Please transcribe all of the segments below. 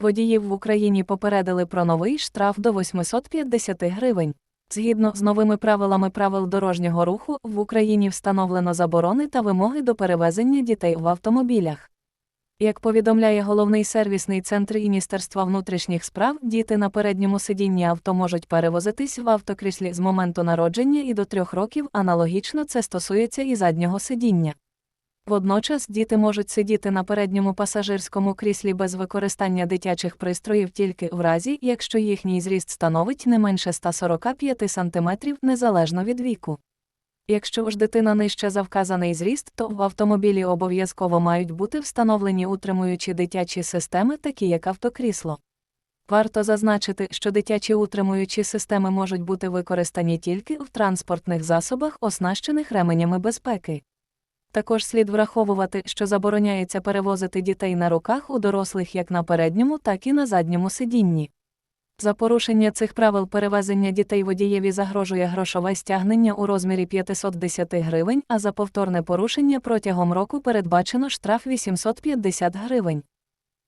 Водіїв в Україні попередили про новий штраф до 850 гривень. Згідно з новими правилами правил дорожнього руху, в Україні встановлено заборони та вимоги до перевезення дітей в автомобілях. Як повідомляє головний сервісний центр Міністерства внутрішніх справ, діти на передньому сидінні авто можуть перевозитись в автокріслі з моменту народження і до трьох років, аналогічно це стосується і заднього сидіння. Водночас діти можуть сидіти на передньому пасажирському кріслі без використання дитячих пристроїв тільки в разі, якщо їхній зріст становить не менше 145 см незалежно від віку. Якщо ж дитина нижче за вказаний зріст, то в автомобілі обов'язково мають бути встановлені утримуючі дитячі системи, такі як автокрісло. Варто зазначити, що дитячі утримуючі системи можуть бути використані тільки в транспортних засобах, оснащених ременями безпеки. Також слід враховувати, що забороняється перевозити дітей на руках у дорослих як на передньому, так і на задньому сидінні. За порушення цих правил перевезення дітей водієві загрожує грошове стягнення у розмірі 510 гривень, а за повторне порушення протягом року передбачено штраф 850 гривень.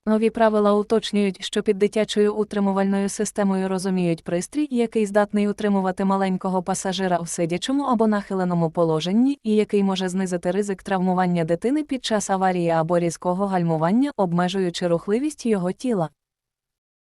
Нові правила уточнюють, що під дитячою утримувальною системою розуміють пристрій, який здатний утримувати маленького пасажира в сидячому або нахиленому положенні, і який може знизити ризик травмування дитини під час аварії або різкого гальмування, обмежуючи рухливість його тіла.